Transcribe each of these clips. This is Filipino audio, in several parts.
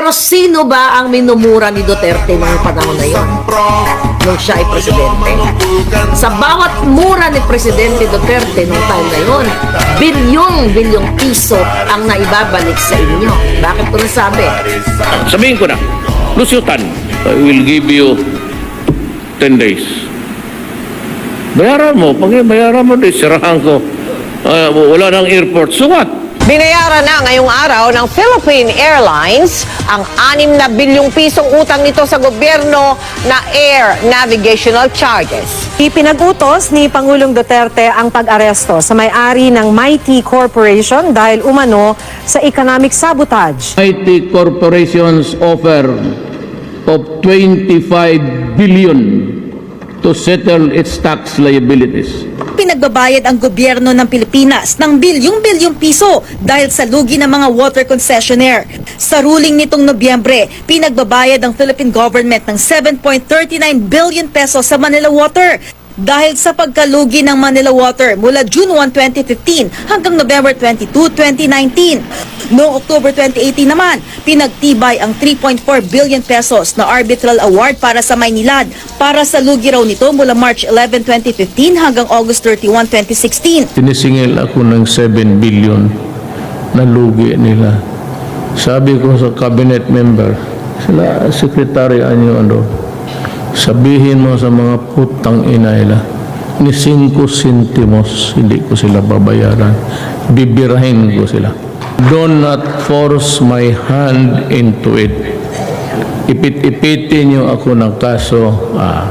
Pero sino ba ang minumura ni Duterte noong panahon na yon? Nung siya ay presidente. Sa bawat mura ni Presidente Duterte noong time na yon, bilyong-bilyong piso ang naibabalik sa inyo. Bakit ko nasabi? Sabihin ko na, Lusyutan, I will give you 10 days. Bayaran mo. Pag bayaran mo, sirahan ko. Ah, wala nang airport. Sukat. Binayaran na ngayong araw ng Philippine Airlines ang 6 na bilyong pisong utang nito sa gobyerno na air navigational charges. Ipinag-utos ni Pangulong Duterte ang pag-aresto sa may-ari ng Mighty Corporation dahil umano sa economic sabotage. IT corporations offer of 25 billion to settle its tax liabilities. Pinagbabayad ang gobyerno ng Pilipinas ng bilyong-bilyong piso dahil sa lugi ng mga water concessionaire. Sa ruling nitong Nobyembre, pinagbabayad ang Philippine government ng 7.39 billion pesos sa Manila Water dahil sa pagkalugi ng Manila Water mula June 1, 2015 hanggang November 22, 2019. Noong October 2018 naman, pinagtibay ang 3.4 billion pesos na arbitral award para sa Maynilad para sa lugi raw nito mula March 11, 2015 hanggang August 31, 2016. Sinisingil ako ng 7 billion na lugi nila. Sabi ko sa cabinet member, sila sekretary anyo ano, sabihin mo sa mga putang ina nila, ni 5 centimos, hindi ko sila babayaran. Bibirahin ko sila. Do not force my hand into it. Ipit-ipitin niyo ako ng kaso. Ah,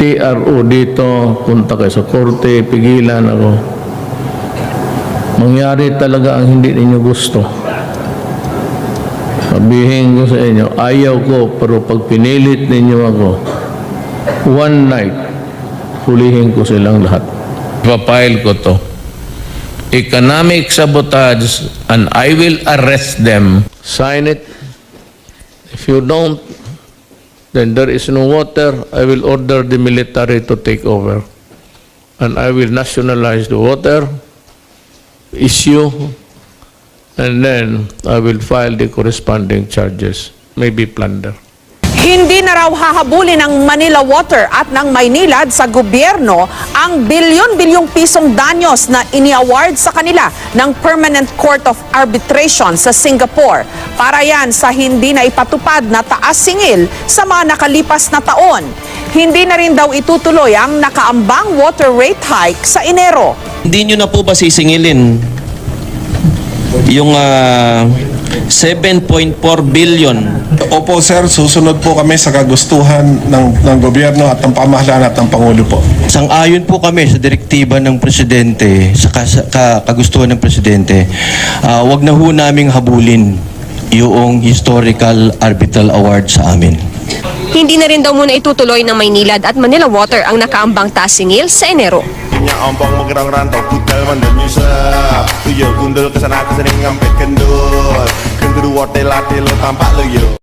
TRO dito, punta kayo sa korte, pigilan ako. Mangyari talaga ang hindi ninyo gusto. Sabihin ko sa inyo, ayaw ko, pero pag pinilit ninyo ako, one night, hulihin ko silang lahat. Papile ko to. Economic sabotage and I will arrest them. Sign it. If you don't, then there is no water. I will order the military to take over. And I will nationalize the water issue and then I will file the corresponding charges, maybe plunder. Hindi na raw hahabulin ng Manila Water at ng Maynilad sa gobyerno ang bilyon-bilyong pisong danyos na ini-award sa kanila ng Permanent Court of Arbitration sa Singapore. Para yan sa hindi na ipatupad na taas singil sa mga nakalipas na taon. Hindi na rin daw itutuloy ang nakaambang water rate hike sa Enero. Hindi nyo na po ba sisingilin yung ah, 7.4 billion Opo sir, susunod po kami sa kagustuhan ng, ng gobyerno at ng pamahalaan at ng Pangulo po. Sang-ayon po kami sa direktiba ng presidente, sa ka- kagustuhan ng presidente, ah, wag na ho naming habulin yung historical arbitral award sa amin. Hindi na rin daw muna itutuloy ng Maynilad at Manila Water ang nakaambang tasingil sa Enero. Punya ompong mengerang rantau Kutal mandam nyusap Tuyo. Gundul kesana kesini ngampet kendul Kendul yo